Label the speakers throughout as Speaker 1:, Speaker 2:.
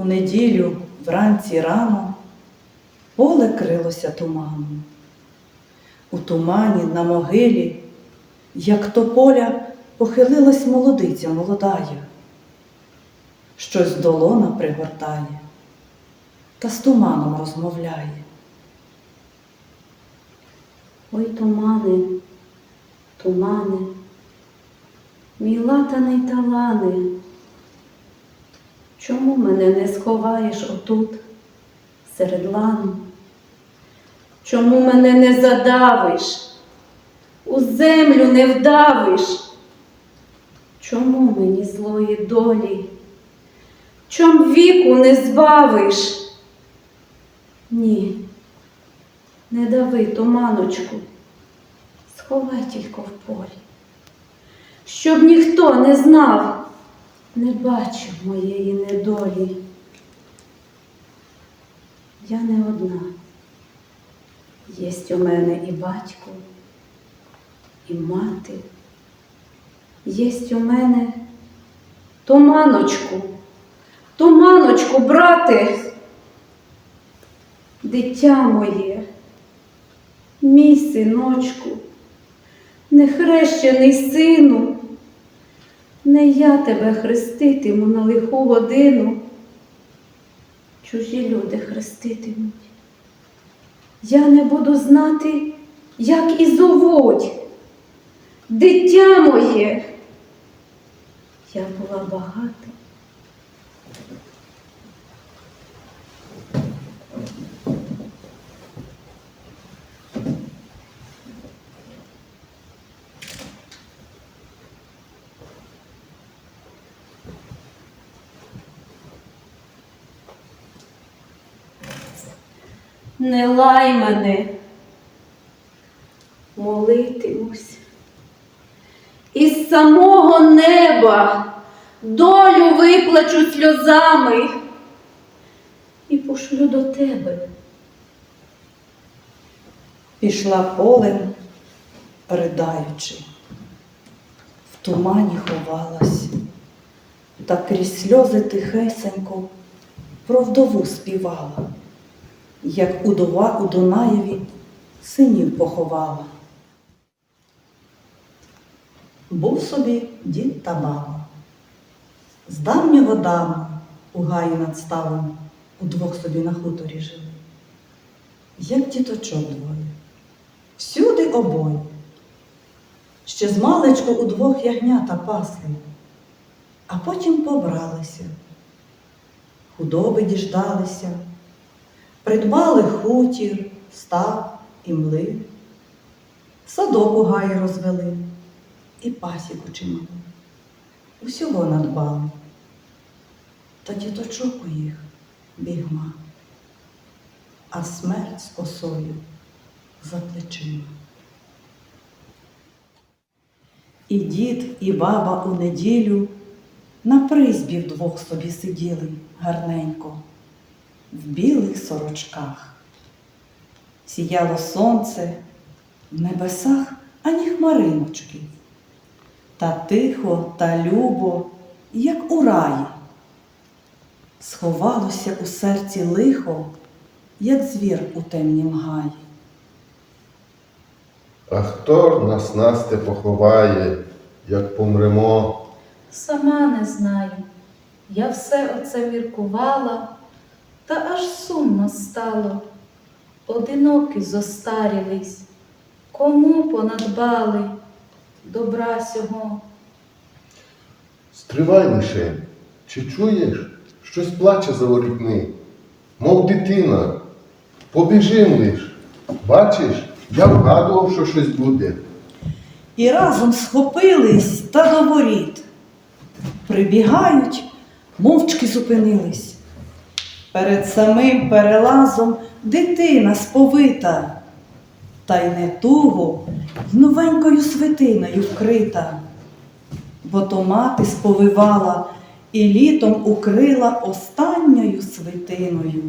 Speaker 1: У неділю вранці рано поле крилося туманом. У тумані на могилі, як тополя, похилилась молодиця молодая, щось долона пригортає та з туманом розмовляє.
Speaker 2: Ой, тумани, тумани, мій латаний талани, чому мене не сховаєш отут, серед лану? Чому мене не задавиш, у землю не вдавиш? Чому мені злої долі? Чом віку не збавиш? Ні. Не дави туманочку, сховай тільки в полі, щоб ніхто не знав, не бачив моєї недолі. Я не одна. Єсть у мене і батько, і мати. Єсть у мене туманочку, туманочку, брате, дитя моє. Мій синочку, нехрещений сину, не я тебе хреститиму на лиху годину. Чужі люди хреститимуть. Я не буду знати, як і зовуть. Дитя моє. Я була багата. Не лай мене, молитимусь. Із самого неба долю виплачу сльозами і пошлю до тебе.
Speaker 1: Пішла полем, ридаючи, в тумані ховалась, та крізь сльози тихесенько про вдову співала, як удова у Дунаєві синів поховала. Був собі дід та баба. З давнього давно у гаї над ставом удвох собі на хуторі жили. Як діточок двоє, всюди обоє. Ще з маличку удвох ягнята пасли, а потім побралися, худоби діждалися, придбали хутір, став і млин, садок у гаї розвели і пасіку чимали. Усього надбали. Та діточок у їх бігма, а смерть з косою за плечима. І дід, і баба у неділю на призбі вдвох собі сиділи гарненько, в білих сорочках. Сіяло сонце, в небесах ані хмариночки. Та тихо та любо, як у раї. Сховалося у серці лихо, як звір у темнім гаї.
Speaker 3: А хто нас Насте поховає, як помремо?
Speaker 4: Сама не знаю. Я все оце міркувала, та аж сумно стало. Одинокі зостарілись, кому понадбали добра сього.
Speaker 3: Стривай лише, чи чуєш, щось плаче за ворітьми, мов дитина. Побіжим лиш. Бачиш, я вгадував, що щось буде.
Speaker 1: І разом схопились та до воріт. Прибігають, мовчки зупинились. Перед самим перелазом дитина сповита, та й не туго й новенькою свитиною вкрита. Бо то мати сповивала і літом укрила останньою свитиною.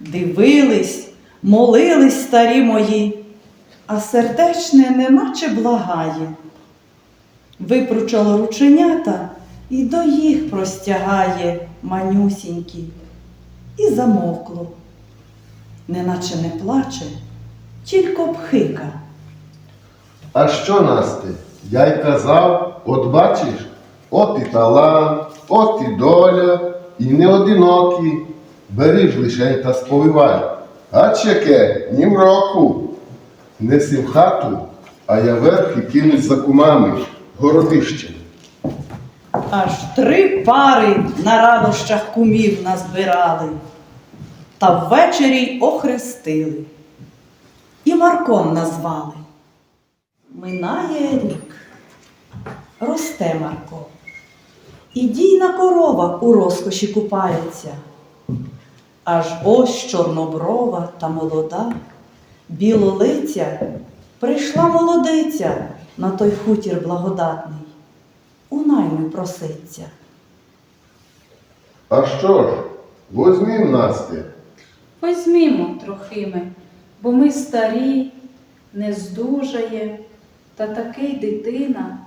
Speaker 1: Дивились, молились старі мої, а сердечне неначе благає. Випручало рученята і до їх простягає манюсінькі, і замовкло, неначе не плаче, тільки пхика.
Speaker 3: А що, Насте? Я й казав, от бачиш, от і талант, от і доля, і не одинокі. Бери ж лишень та сповивай. А чеке, ні в року. Неси в хату, а я верхи кинуть за кумами, городище.
Speaker 1: Аж три пари на радощах кумів назбирали, та ввечері охрестили. І Марком назвали. Минає рік, росте Марко. І дійна корова у розкоші купається. Аж ось чорноброва та молода, білолиця, прийшла молодиця на той хутір благодатний у найми проситься.
Speaker 3: А що ж, возьмім Насте.
Speaker 4: Возьмімо трохими, бо ми старі, не здужає, та такий дитина,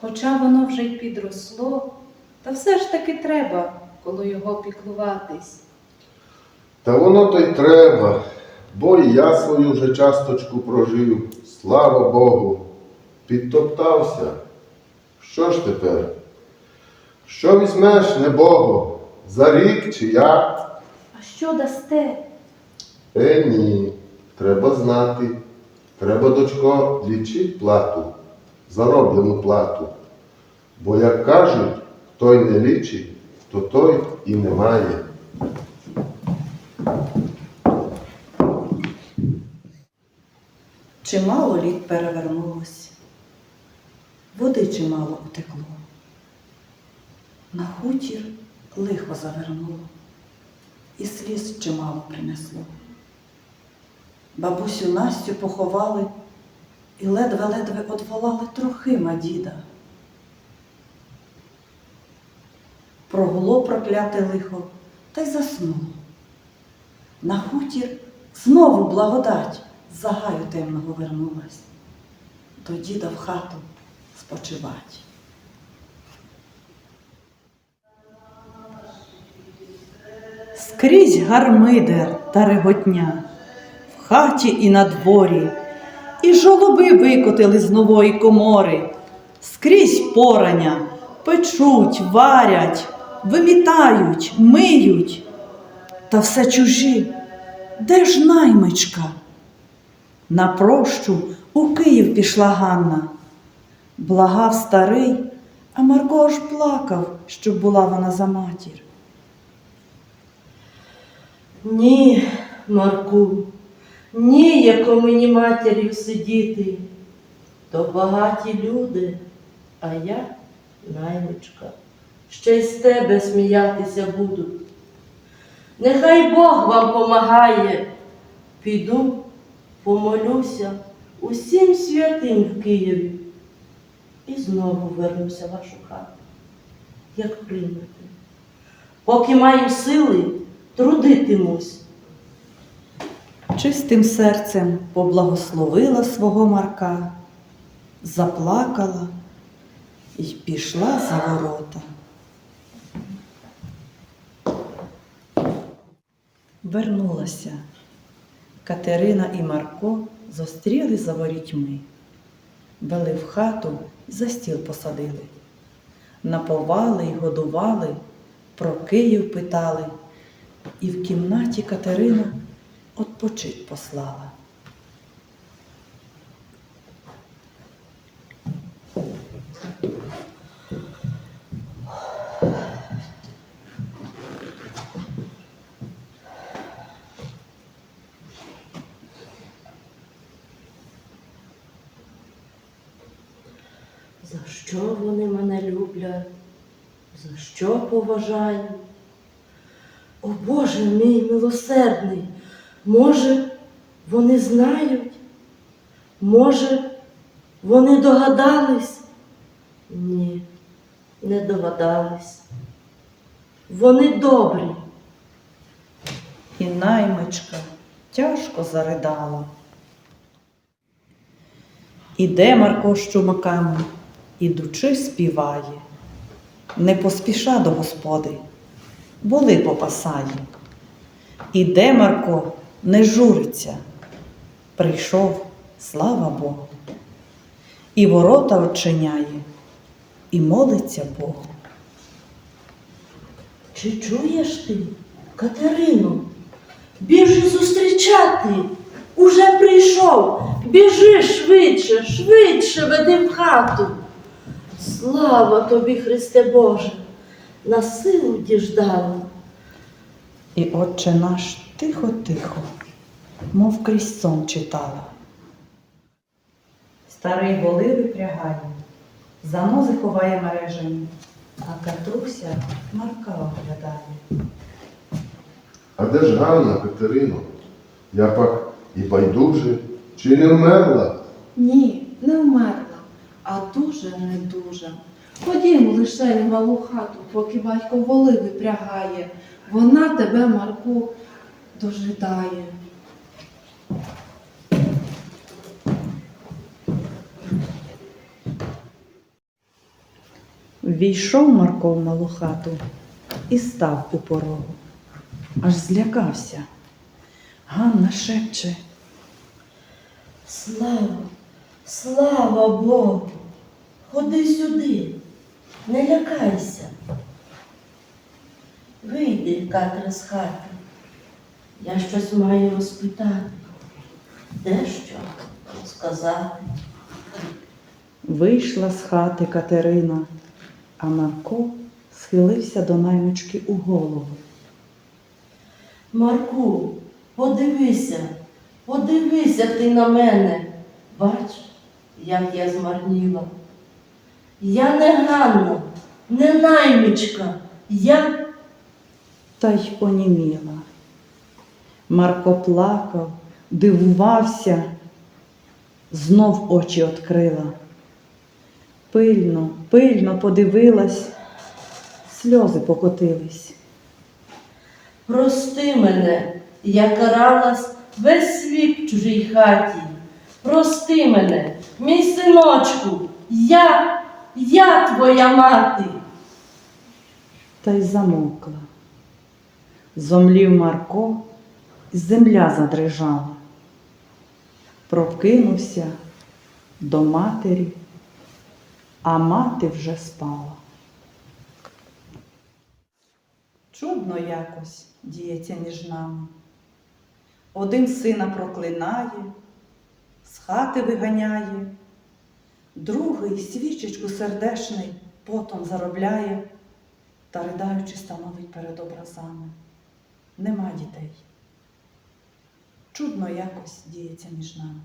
Speaker 4: хоча воно вже й підросло, та все ж таки треба коло його піклуватись.
Speaker 3: Та воно то й треба, бо і я свою вже часточку прожив, слава Богу, підтоптався. Що ж тепер? Що візьмеш, небого, за рік чи як?
Speaker 2: А що дасте?
Speaker 3: Е, ні, треба знати. Треба, дочко, лічить плату, зароблену плату. Бо, як кажуть, хто не лічить, то той і не має.
Speaker 1: Чимало літ перевернулось, води чимало утекло. На хутір лихо завернуло, і сліз чимало принесло. Бабусю Настю поховали і ледве-ледве одволали трохима діда. Прогуло прокляте лихо та й заснуло. На хутір знову благодать з загаю темного вернулась. До діда в хату спочивать. Скрізь гармидер та реготня, в хаті і на дворі, і жолоби викотили з нової комори, скрізь порання, печуть, варять, вимітають, миють, та все чужі. Де ж наймичка? На прощу у Київ пішла Ганна. Благав старий, а Марко аж плакав, щоб була вона за матір.
Speaker 5: Ні, Марку, ніяко мені матір'ю сидіти. То багаті люди, а я наймичка. Ще й з тебе сміятися будуть. Нехай Бог вам помагає. Піду, помолюся усім святим в Києві і знову вернуся в вашу хату, як приймете. Поки маю сили, трудитимусь.
Speaker 1: Чистим серцем поблагословила свого Марка, заплакала і пішла за ворота. Вернулася. Катерина і Марко зустріли за ворітьми. Вели в хату за стіл посадили. Наповали й годували, про Київ питали, і в кімнаті Катерина отпочить послала.
Speaker 5: За що вони мене люблять? За що поважають? О Боже мій милосердний, може, вони знають? Може, вони догадались? Ні, не догадались. Вони добрі.
Speaker 1: І наймичка тяжко заридала. Іде Марко з чумаками, ідучи, співає. Не поспіша до господи, були попасає. Іде Марко, не журиться. Прийшов, слава Богу. І ворота очиняє, і молиться Богу.
Speaker 5: Чи чуєш ти, Катерину? Біжи зустрічати. Уже прийшов. Біжи швидше, швидше веди в хату. Слава тобі, Христе Боже, на силу діждала.
Speaker 1: І отче наш тихо-тихо, мов крізь сон читала. Старий воли випрягає, занози ховає мережені, а Катруся Марка оглядає.
Speaker 3: А де ж Ганна, Катерино? Я пак і байдуже, чи не вмерла?
Speaker 6: Ні, не вмерла, а дуже не дуже. Ходім лише в малу хату, поки батько воли випрягає. Вона тебе, Марку, дожидає.
Speaker 1: Війшов Марко в малу хату і став у порогу. Аж злякався. Ганна шепче.
Speaker 5: Слава, слава Богу. Ходи сюди, не лякайся. Вийди, Катра, з хати. Я щось маю розпитати. Дещо сказати.
Speaker 1: Вийшла з хати Катерина, а Марко схилився до наймички у голову.
Speaker 5: Марку, подивися, подивися ти на мене. Бач, як я змарніла. Я не Ганна, не наймичка, я
Speaker 1: та й оніміла. Марко плакав, дивувався, знов очі відкрила. Пильно, пильно подивилась, сльози покотились.
Speaker 5: Прости мене, я каралась весь світ в чужій хаті. Прости мене, мій синочку, я, я твоя мати.
Speaker 1: та й замовкла. Зомлів Марко, і земля задрижала. Прокинувся до матері, а мати вже спала. Чудно якось діється між нами. Один сина проклинає, з хати виганяє, другий свічечку сердешний потом заробляє та ридаючи становить перед образами. Нема дітей. Чудно якось діється між нами.